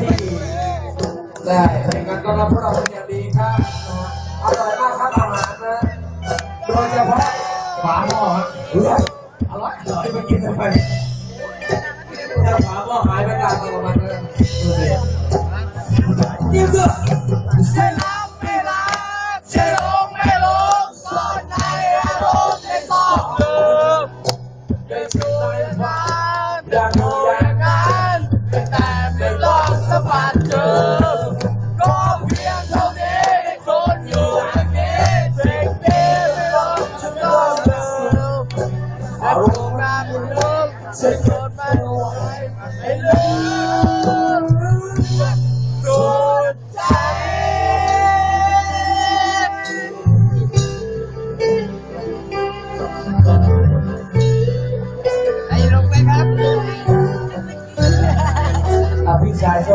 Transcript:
ที่ได้ให้การต้อนรับพวกเราเป็นอย่างดีครับอร่อยมากครับอาหารนะโดยเฉพาะฝาหม้อฮะเฮ้ยอร่อยอร่อยไปกินทำไมถ้าฝาหม้อหายไปกลางตลาดเลยดูดิยิ้มด้วยใช่รับไม่รับใช่ลงไม่ลงซ่อนในอารมณ์ในซอกเดิมจะช่วยฟ้าจะอยู่อย่าง Hãy cùng ra một nước Sẽ một mai của hai Mà hãy lớn Đột cháy Hãy lục lên khắp Hãy lục lên khắp